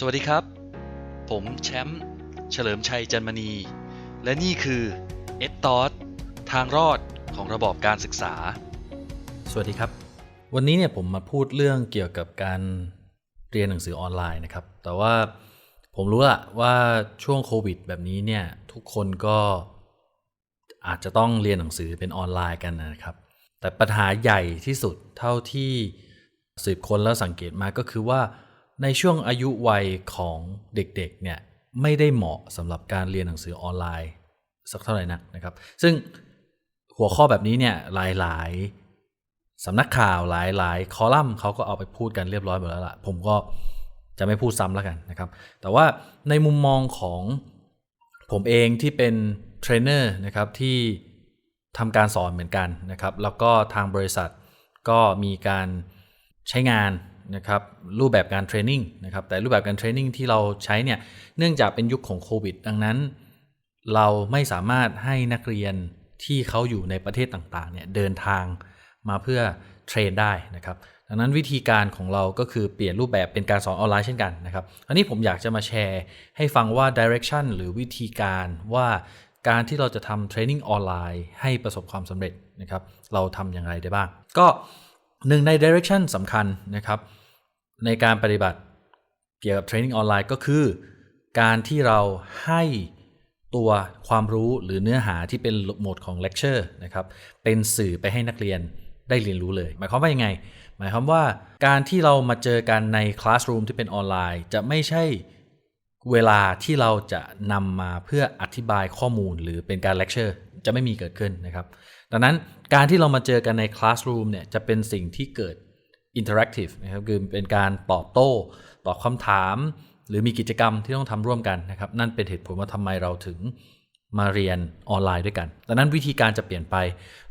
สวัสดีครับ ผมแชมป์เฉลิมชัยจันมณี และนี่คือเอ t ตอ t ทางรอดของระบอบการศึกษา สวัสดีครับ วันนี้เนี่ยผมมาพูดเรื่องเกี่ยวกับการเรียนหนังสือออนไลน์นะครับ แต่ว่าผมรู้ละว่าช่วงโควิด แบบนี้เนี่ยทุกคนก็อาจจะต้องเรียนหนังสือเป็นออนไลน์กันนะครับ แต่ปัญหาใหญ่ที่สุดเท่าที่สืบค้นแล้วสังเกตมาก็คือว่า ในช่วงอายุวัยของเด็กๆเนี่ยไม่ได้เหมาะสำหรับการเรียนหนังสือออนไลน์ สักเท่าไหร่นักนะครับ ซึ่งหัวข้อแบบนี้เนี่ยหลายๆสำนักข่าวหลายๆ คอลัมน์เขาก็เอาไปพูดกันเรียบร้อยหมดแล้วล่ะ ผมก็จะไม่พูดซ้ำแล้วกันนะครับ แต่ว่าในมุมมองของผมเองที่เป็นเทรนเนอร์นะครับที่ทำการสอนเหมือนกันนะครับ แล้วก็ทางบริษัทก็มีการใช้งาน นะครับรูปแบบการเทรนนิ่งนะครับแต่รูปแบบการเทรนนิ่งที่เราใช้เนี่ยเนื่องจากเป็นยุคของโควิด ดังนั้น เราไม่สามารถให้นักเรียนที่เขาอยู่ในประเทศต่างๆเนี่ยเดินทางมาเพื่อเทรนได้นะครับดังนั้นวิธีการของเราก็คือเปลี่ยนรูปแบบเป็นการสอนออนไลน์เช่นกันนะครับอันนี้ผมอยากจะมาแชร์ให้ฟังว่า direction หรือวิธีการว่าการที่เราจะทำเทรนนิ่งออนไลน์ให้ประสบความสำเร็จนะครับเราทำอย่างไรได้บ้าง ก็ หนึ่งใน direction สำคัญนะครับ ในการปฏิบัติเกี่ยวกับเทรนนิ่งออนไลน์ก็คือ การที่เราให้ตัวความรู้หรือเนื้อหาที่เป็นโหมดของเลคเชอร์นะครับเป็นสื่อไปให้นักเรียนได้เรียนรู้เลย หมายความว่ายังไง หมายความว่าการที่เรามาเจอกันในคลาสรูมที่เป็นออนไลน์ จะไม่ใช่เวลาที่เราจะนำมาเพื่ออธิบายข้อมูลหรือเป็นการเลคเชอร์จะไม่มีเกิดขึ้นนะครับ ดังนั้นการที่เรามาเจอกันในคลาสรูมเนี่ยจะเป็นสิ่งที่เกิด interactive นะครับคือเป็นการตอบโต้ตอบคำถาม หรือมีกิจกรรมที่ต้องทำร่วมกันนะครับนั่นเป็นเหตุผลว่าทำไมเราถึงมาเรียนออนไลน์ด้วยกัน ดังนั้นวิธีการจะเปลี่ยนไป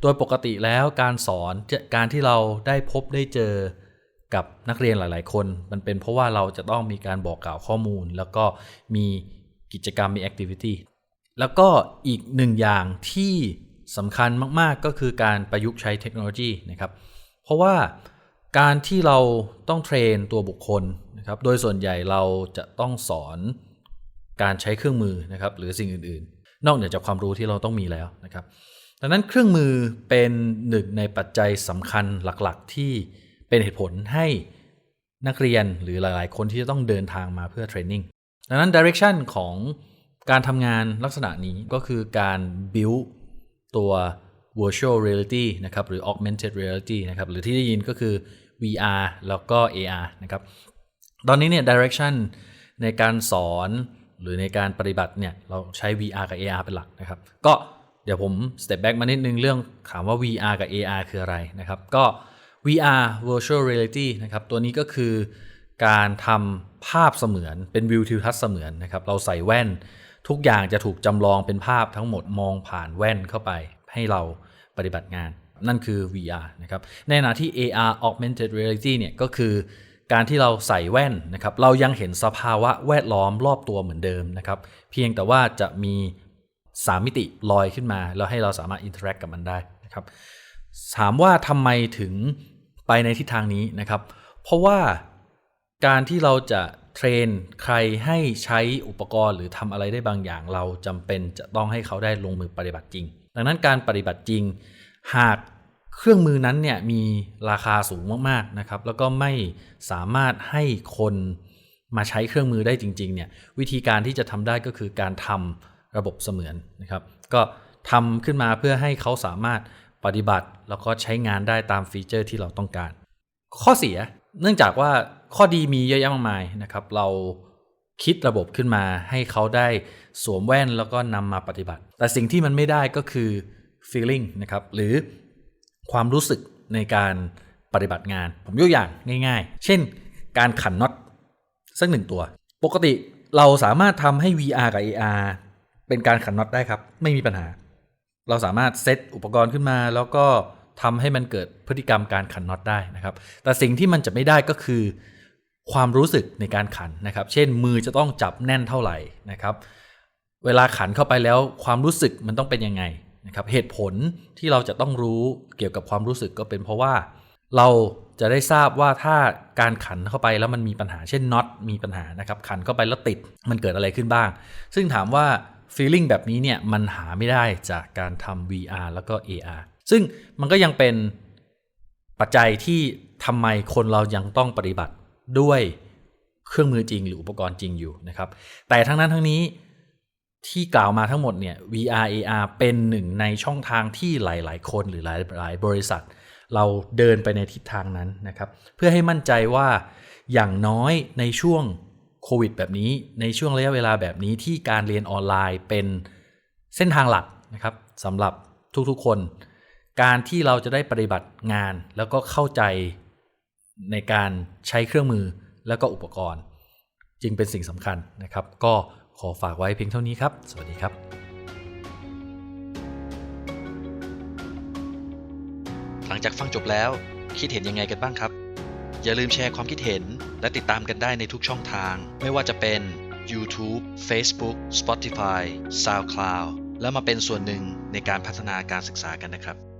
โดยปกติแล้วการสอนการที่เราได้พบได้เจอกับนักเรียนหลาย ๆ คน มันเป็นเพราะว่าเราจะต้องมีการบอกกล่าวข้อมูล แล้วก็มีกิจกรรมมีแอคทิวิตี้แล้วก็อีกหนึ่งอย่างที่ สำคัญมากๆก็คือการประยุกต์ใช้เทคโนโลยีนะครับ เพราะว่าการที่เราต้องเทรนตัวบุคคลนะครับ โดยส่วนใหญ่เราจะต้องสอนการใช้เครื่องมือนะครับ หรือสิ่งอื่นๆ นอกเหนือจากความรู้ที่เราต้องมีแล้วนะครับดังนั้นเครื่องมือเป็นหนึ่งในปัจจัยสำคัญหลักๆ ที่เป็นเหตุผลให้นักเรียนหรือหลายๆ คนที่จะต้องเดินทางมาเพื่อเทรนนิ่งดังนั้น direction ของการทำงานลักษณะนี้ก็คือการ build ตัว virtual reality นะครับหรือ augmented reality นะครับหรือที่ได้ยินก็คือ VR แล้วก็ AR นะครับตอนนี้เนี่ย direction ในการสอนหรือในการปฏิบัติเนี่ยเราใช้ VR กับ AR เป็นหลักนะครับ ก็เดี๋ยวผม step back มานิดนึงเรื่องถามว่า VR กับ AR คืออะไรนะครับ ก็ VR virtual reality นะครับตัวนี้ก็คือการทำภาพเสมือนเป็นวิวทิวทัศน์เสมือนนะครับ เราใส่แว่น ทุกอย่างจะถูกจำลองเป็นภาพทั้งหมดมองผ่านแว่นเข้าไปให้เราปฏิบัติงาน นั่นคือ VR นะครับในขณะที่ AR augmented reality เนี่ยก็คือการที่เราใส่แว่นนะครับเรายังเห็นสภาวะแวดล้อมรอบตัวเหมือนเดิมนะครับเพียงแต่ว่าจะมี3มิติลอยขึ้นมา แล้วให้เราสามารถ interact กับมันได้นะครับถามว่าทำไมถึงไปในทิศทางนี้นะครับ เพราะว่าการที่เราจะ เทรนใครให้ใช้อุปกรณ์หรือทำอะไรได้บางอย่าง เราจำเป็นจะต้องให้เขาได้ลงมือปฏิบัติจริง ดังนั้นการปฏิบัติจริง หากเครื่องมือนั้นเนี่ยมีราคาสูงมากๆนะครับ แล้วก็ไม่สามารถให้คนมาใช้เครื่องมือได้จริงๆเนี่ยวิธีการที่จะทำได้ก็คือการทำระบบเสมือนนะครับ ก็ทำขึ้นมาเพื่อให้เขาสามารถปฏิบัติแล้วก็ใช้งานได้ตามฟีเจอร์ที่เราต้องการ ข้อเสีย เนื่องจากว่าข้อดีมีเยอะแยะมากมายนะครับ เราคิดระบบขึ้นมาให้เขาได้สวมแว่นแล้วก็นำมาปฏิบัติ แต่สิ่งที่มันไม่ได้ก็คือ feeling นะครับ หรือความรู้สึกในการปฏิบัติงาน ผมยกอย่างง่าย ๆ เช่น การขันน็อตสักหนึ่งตัว ปกติเราสามารถทำให้ VR กับ AR เป็นการขันน็อตได้ครับ ไม่มีปัญหา เราสามารถเซตอุปกรณ์ขึ้นมา แล้วก็ ทำให้มันเกิดพฤติกรรมการขันน็อตได้นะครับ แต่สิ่งที่มันจะไม่ได้ก็คือ ความรู้สึกในการขันนะครับ เช่นมือจะต้องจับแน่นเท่าไหร่นะครับ เวลาขันเข้าไปแล้วความรู้สึกมันต้องเป็นยังไงนะครับเหตุผลที่เราจะต้องรู้เกี่ยวกับความรู้สึกก็เป็นเพราะว่า เราจะได้ทราบว่าถ้าการขันเข้าไปแล้วมันมีปัญหาเช่นน็อตมีปัญหานะครับ ขันเข้าไปแล้วติดมันเกิดอะไรขึ้นบ้าง ซึ่งถามว่า feeling แบบนี้เนี่ยมันหาไม่ได้จากการทำ VR แล้วก็ AR ซึ่งมันก็ยังเป็นปัจจัยที่ทำไมคนเรายังต้องปฏิบัติด้วยเครื่องมือจริงหรืออุปกรณ์จริงอยู่นะครับ แต่ทั้งนั้นทั้งนี้ที่กล่าวมาทั้งหมดเนี่ย VR AR เป็นหนึ่งในช่องทางที่หลาย ๆ คนหรือหลาย ๆ บริษัท เราเดินไปในทิศทางนั้นนะครับ เพื่อให้มั่นใจว่าอย่างน้อยในช่วงโควิดแบบนี้ ในช่วงระยะเวลาแบบนี้ที่การเรียนออนไลน์เป็นเส้นทางหลักนะครับสำหรับทุก ๆ คน การที่เราจะได้ปฏิบัติงานแล้วก็เข้าใจในการใช้เครื่องมือแล้วก็อุปกรณ์ จึงเป็นสิ่งสำคัญนะครับ ก็ขอฝากไว้เพียงเท่านี้ครับ สวัสดีครับ หลังจากฟังจบแล้วคิดเห็นยังไงกันบ้างครับ อย่าลืมแชร์ความคิดเห็น และติดตามกันได้ในทุกช่องทาง ไม่ว่าจะเป็น YouTube Facebook Spotify SoundCloud แล้วมาเป็นส่วนหนึ่งในการพัฒนาการศึกษากันนะครับ